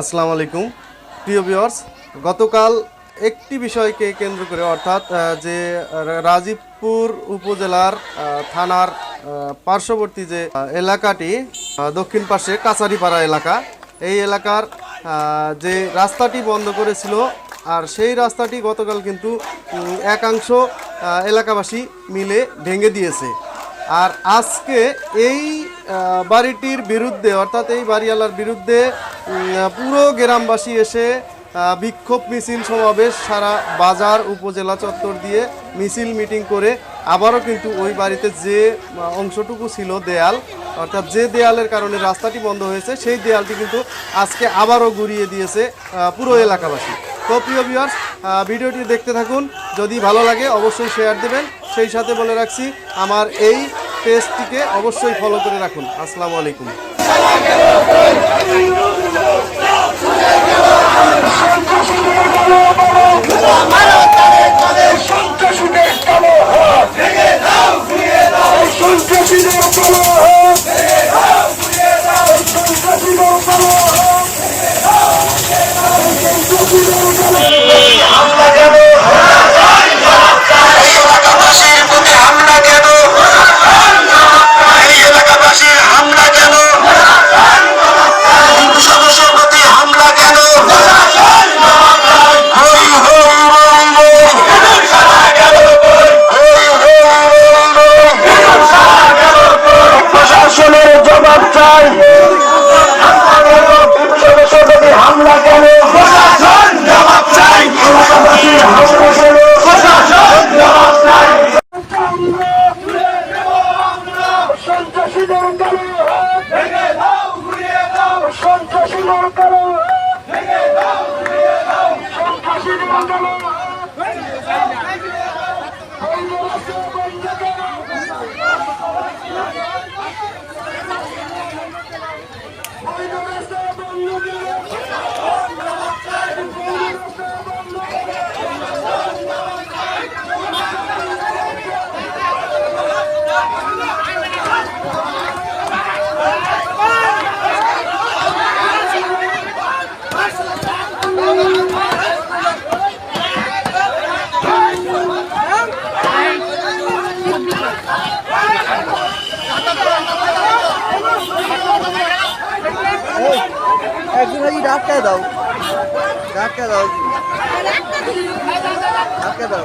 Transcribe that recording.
আসসালামু আলাইকুম। প্রিয় ভিউয়ার্স, গতকাল একটি বিষয়কে কেন্দ্র করে অর্থাৎ যে রাজীবপুর উপজেলার থানার পার্শ্ববর্তী যে এলাকাটি দক্ষিণ পাশে কাছারিপাড়া এলাকা, এই এলাকার যে রাস্তাটি বন্ধ করেছিল, আর সেই রাস্তাটি গতকাল কিন্তু একাংশ এলাকাবাসী মিলে ভেঙে দিয়েছে। আর আজকে এই বাড়িটির বিরুদ্ধে, অর্থাৎ এই বাড়িওয়ালার বিরুদ্ধে পুরো গ্রামবাসী এসে বিক্ষোভ মিছিল সমাবেশ সারা বাজার উপজেলা চত্বর দিয়ে মিছিল মিটিং করে আবারও কিন্তু ওই বাড়িতে যে অংশটুকু ছিল দেয়াল, অর্থাৎ যে দেয়ালের কারণে রাস্তাটি বন্ধ হয়েছে, সেই দেয়ালটি কিন্তু আজকে আবারও ঘুরিয়ে দিয়েছে পুরো এলাকাবাসী। তো প্রিয় ভিউয়ার্স ভিডিওটি দেখতে থাকুন। যদি ভালো লাগে অবশ্যই শেয়ার দেবেন। সেই সাথে বলে রাখছি, আমার এই পেজটিকে অবশ্যই ফলো করে রাখুন। আসসালামু আলাইকুম। সন্ত্রাসীদের একদিন দাও। ডাক্তার দাও। ডাক্তার দাও।